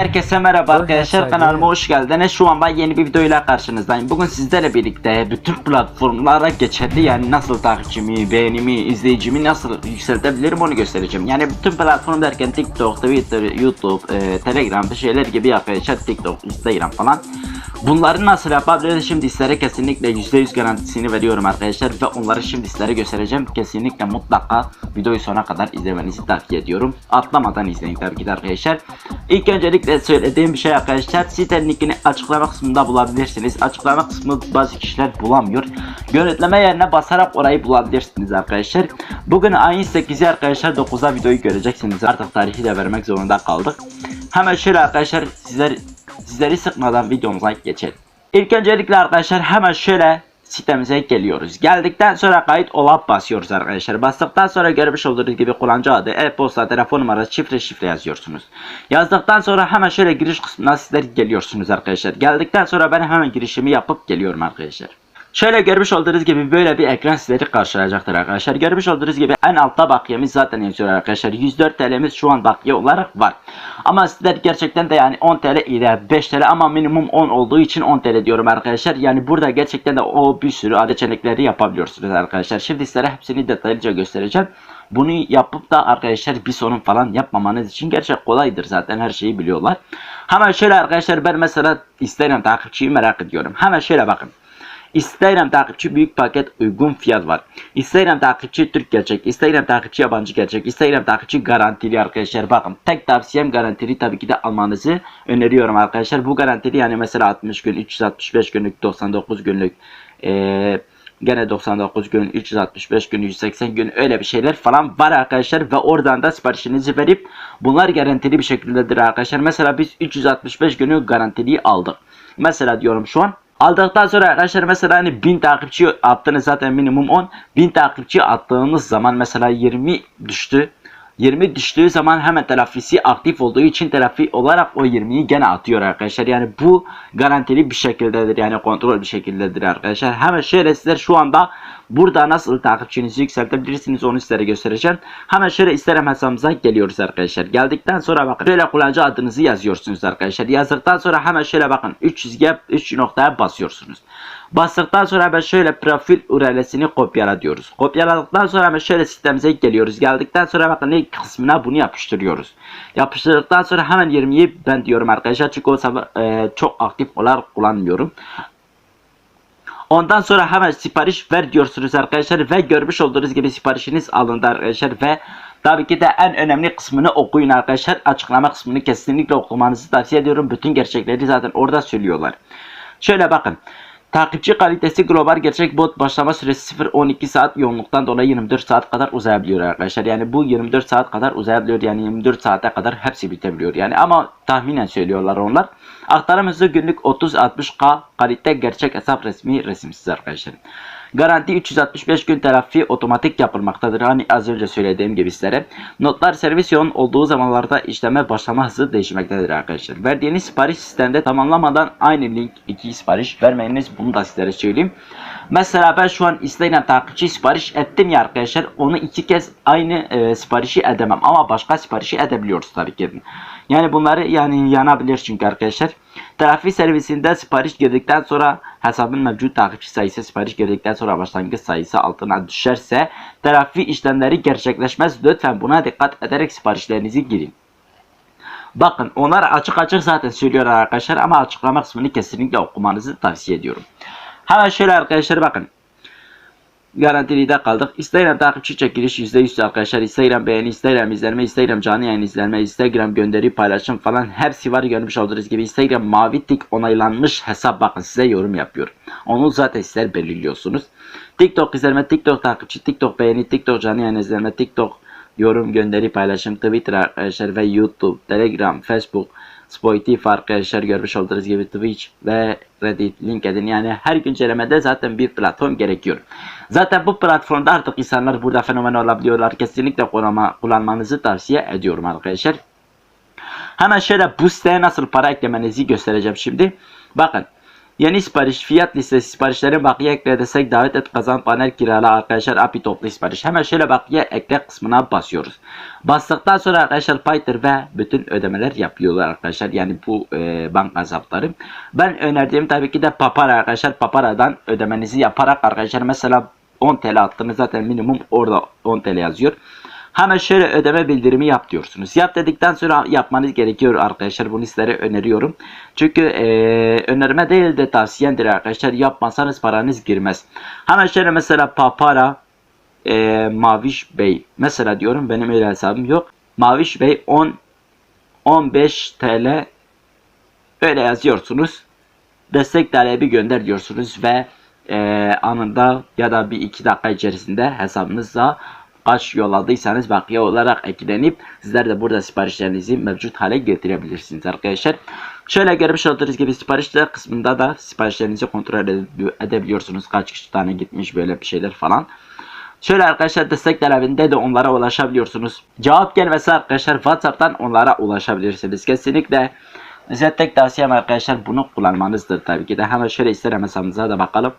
Herkese merhaba arkadaşlar kanalıma hoş geldiniz. Şu an ben yeni bir videoyla karşınızdayım. Bugün sizlerle birlikte bütün platformlara geçerli yani nasıl takipçimi, beğenimi, izleyicimi nasıl yükseltebilirim onu göstereceğim. Yani bütün platform derken TikTok, Twitter, YouTube, e, Telegram bir şeyler gibi arkadaşlar TikTok, Instagram falan. Bunları nasıl yapabiliriz şimdi sizlere kesinlikle %100 garantisini veriyorum arkadaşlar ve onları şimdi sizlere göstereceğim. Kesinlikle mutlaka videoyu sona kadar izlemenizi tavsiye ediyorum. Atlamadan izleyin tabii ki arkadaşlar. İlk öncelikle söylediğim bir şey arkadaşlar sitenin linkini açıklama kısmında bulabilirsiniz. Açıklama kısmı bazı kişiler bulamıyor. Yönetleme yerine basarak orayı bulabilirsiniz arkadaşlar. Bugün ayın 8'i arkadaşlar 9'da videoyu göreceksiniz. Artık tarihi de vermek zorunda kaldık. Hemen şöyle arkadaşlar sizler sizleri sıkmadan videomuza geçelim. İlk öncelikle arkadaşlar hemen şöyle sitemize geliyoruz. Geldikten sonra kayıt ola basıyoruz arkadaşlar. Bastıktan sonra görmüş olduğunuz gibi kullanıcı adı, e-posta, telefon numarası, şifre şifre yazıyorsunuz. Yazdıktan sonra hemen şöyle giriş kısmına sizler geliyorsunuz arkadaşlar. Geldikten sonra ben hemen girişimi yapıp geliyorum arkadaşlar. Şöyle görmüş olduğunuz gibi böyle bir ekran sizleri karşılayacaktır arkadaşlar. Görmüş olduğunuz gibi en altta bakiyemiz zaten yazıyor arkadaşlar. 104 TL'miz şu an bakiye olarak var. Ama sizler gerçekten de yani 10 TL ile 5 TL ama minimum 10 olduğu için 10 TL diyorum arkadaşlar. Yani burada gerçekten de o bir sürü seçenekleri yapabiliyorsunuz arkadaşlar. Şimdi sizlere hepsini detaylıca göstereceğim. Bunu yapıp da arkadaşlar bir sorun falan yapmamanız için gerçek kolaydır zaten her şeyi biliyorlar. Hemen şöyle arkadaşlar ben mesela Instagram takipçiyi merak ediyorum. Hemen şöyle bakın. Instagram takipçi büyük paket uygun fiyat var. Instagram takipçi Türk gelecek. Instagram takipçi yabancı gelecek. Instagram takipçi garantili arkadaşlar. Bakın tek tavsiyem garantili tabii ki de almanızı öneriyorum arkadaşlar. Bu garantili yani mesela 60 gün, 365 günlük, 99 günlük, eee Gene 99 gün, 365 gün, 180 gün öyle bir şeyler falan var arkadaşlar ve oradan da siparişinizi verip bunlar garantili bir şekildedir arkadaşlar. Mesela biz 365 günü garantiliyi aldık. Mesela diyorum şu an Aldıktan sonra arkadaşlar mesela hani 1000 takipçi attınız zaten minimum 10. 1000 takipçi attığınız zaman mesela 20 düştü. 20 düştüğü zaman hemen telafisi aktif olduğu için telafi olarak o 20'yi gene atıyor arkadaşlar. Yani bu garantili bir şekildedir. Yani kontrol bir şekildedir arkadaşlar. Hemen şöyle sizler şu anda burada nasıl takipçinizi yükseltebilirsiniz onu sizlere göstereceğim. Hemen şöyle Instagram hesabımıza geliyoruz arkadaşlar. Geldikten sonra bakın şöyle kullanıcı adınızı yazıyorsunuz arkadaşlar. Yazdıktan sonra hemen şöyle bakın 3 çizgiye 3 noktaya basıyorsunuz. Bastıktan sonra hemen şöyle profil URL'sini kopyala diyoruz. Kopyaladıktan sonra hemen şöyle sistemimize geliyoruz. Geldikten sonra bakın ilk kısmına bunu yapıştırıyoruz. Yapıştırdıktan sonra hemen 20'yi ben diyorum arkadaşlar çünkü o sabah e, çok aktif olarak kullanmıyorum. Ondan sonra hemen sipariş ver diyorsunuz arkadaşlar ve görmüş olduğunuz gibi siparişiniz alındı arkadaşlar ve tabii ki de en önemli kısmını okuyun arkadaşlar. Açıklama kısmını kesinlikle okumanızı tavsiye ediyorum. Bütün gerçekleri zaten orada söylüyorlar. Şöyle bakın. Takipçi kalitesi global gerçek bot başlama süresi 0-12 saat yoğunluktan dolayı 24 saat kadar uzayabiliyor arkadaşlar. Yani bu 24 saat kadar uzayabiliyor. Yani 24 saate kadar hepsi bitebiliyor. Yani ama tahminen söylüyorlar onlar. Aktarım hızı günlük 30-60K kalite gerçek hesap resmi resimsiz arkadaşlar. Garanti 365 gün telafi otomatik yapılmaktadır. Hani az önce söylediğim gibi sizlere. Notlar servis yoğun olduğu zamanlarda işleme başlama hızı değişmektedir arkadaşlar. Verdiğiniz sipariş sistemde tamamlamadan aynı link iki sipariş vermeyiniz. Bunu da sizlere söyleyeyim. Mesela ben şu an Instagram takipçi sipariş ettim ya arkadaşlar. Onu iki kez aynı e, siparişi edemem. Ama başka siparişi edebiliyoruz tabii ki. Yani bunları yani yanabilir çünkü arkadaşlar. Telafi servisinde sipariş girdikten sonra hesabın mevcut takipçi sayısı sipariş girdikten sonra başlangıç sayısı altına düşerse telafi işlemleri gerçekleşmez. Lütfen buna dikkat ederek siparişlerinizi girin. Bakın onlar açık açık zaten söylüyorlar arkadaşlar ama açıklama kısmını kesinlikle okumanızı tavsiye ediyorum. Hemen şöyle arkadaşlar bakın. Garantili de kaldık. Instagram takipçi çekiliş %100 arkadaşlar. Instagram beğeni, Instagram izlenme, Instagram canlı yayın izlenme, Instagram gönderi paylaşım falan hepsi var görmüş olduğunuz gibi. Instagram mavi tik onaylanmış hesap bakın size yorum yapıyor. Onu zaten sizler belirliyorsunuz. TikTok izlenme, TikTok takipçi, TikTok beğeni, TikTok canlı yayın izlenme, TikTok yorum gönderi paylaşım, Twitter arkadaşlar ve YouTube, Telegram, Facebook, Spotify arkadaşlar görmüş olduğunuz gibi Twitch ve Reddit, LinkedIn yani her güncellemede zaten bir platform gerekiyor. Zaten bu platformda artık insanlar burada fenomen olabiliyorlar. Kesinlikle kullanma, kullanmanızı tavsiye ediyorum arkadaşlar. Hemen şöyle bu siteye nasıl para eklemenizi göstereceğim şimdi. Bakın Yeni sipariş, fiyat listesi siparişleri bakiye ekle desek davet et kazan panel kirala arkadaşlar API toplu sipariş. Hemen şöyle bakiye ekle kısmına basıyoruz. Bastıktan sonra arkadaşlar Python ve bütün ödemeler yapıyorlar arkadaşlar. Yani bu e, banka hesapları. Ben önerdiğim tabii ki de Papara arkadaşlar. Papara'dan ödemenizi yaparak arkadaşlar mesela 10 TL attınız zaten minimum orada 10 TL yazıyor. Hemen şöyle ödeme bildirimi yap diyorsunuz. Yap dedikten sonra yapmanız gerekiyor arkadaşlar. Bunu sizlere öneriyorum. Çünkü eee önerme değil de tavsiyemdir arkadaşlar. Yapmasanız paranız girmez. Hemen şöyle mesela Papara eee Maviş Bey. Mesela diyorum benim öyle hesabım yok. Maviş Bey 10 15 TL öyle yazıyorsunuz. Destek talebi gönder diyorsunuz ve eee, anında ya da bir iki dakika içerisinde hesabınıza kaç yolladıysanız bakiye olarak eklenip sizler de burada siparişlerinizi mevcut hale getirebilirsiniz arkadaşlar. Şöyle görmüş olduğunuz gibi siparişler kısmında da siparişlerinizi kontrol ede- edebiliyorsunuz. Kaç kişi tane gitmiş böyle bir şeyler falan. Şöyle arkadaşlar destek talebinde de onlara ulaşabiliyorsunuz. Cevap gelmesi arkadaşlar WhatsApp'tan onlara ulaşabilirsiniz. Kesinlikle size tek tavsiyem arkadaşlar bunu kullanmanızdır tabii ki de. Hemen şöyle isterim hesabımıza da bakalım.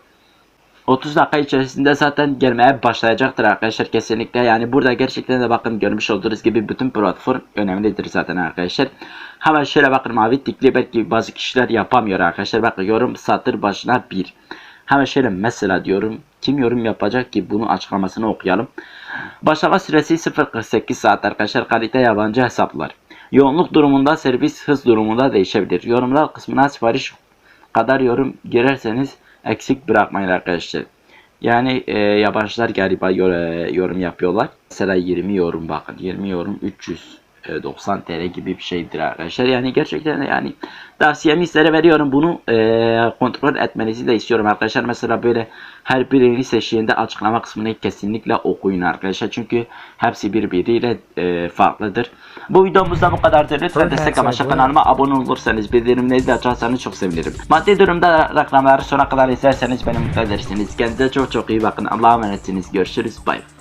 30 dakika içerisinde zaten gelmeye başlayacaktır arkadaşlar kesinlikle. Yani burada gerçekten de bakın görmüş olduğunuz gibi bütün platform önemlidir zaten arkadaşlar. Hemen şöyle bakın mavi tikli belki bazı kişiler yapamıyor arkadaşlar. Bakın yorum satır başına 1. Hemen şöyle mesela diyorum. Kim yorum yapacak ki bunu açıklamasını okuyalım. Başlama süresi 0.48 saat arkadaşlar. Kalite yabancı hesaplar. Yoğunluk durumunda servis hız durumunda değişebilir. Yorumlar kısmına sipariş kadar yorum girerseniz eksik bırakmayın arkadaşlar. Yani e, yabancılar galiba e, yorum yapıyorlar. Mesela 20 yorum bakın. 20 yorum 390 TL gibi bir şeydir arkadaşlar. Yani gerçekten yani tavsiyemi sizlere veriyorum. Bunu e, kontrol etmenizi de istiyorum arkadaşlar. Mesela böyle her birini seçtiğinde açıklama kısmını kesinlikle okuyun arkadaşlar. Çünkü hepsi birbiriyle e, farklıdır. Bu videomuzda bu kadardır. Lütfen destek amaçlı kanalıma abone olursanız bildirimleri de açarsanız çok sevinirim. Maddi durumda reklamları sona kadar izlerseniz beni mutlu edersiniz. Kendinize çok çok iyi bakın. Allah'a emanetsiniz. Görüşürüz. Bye.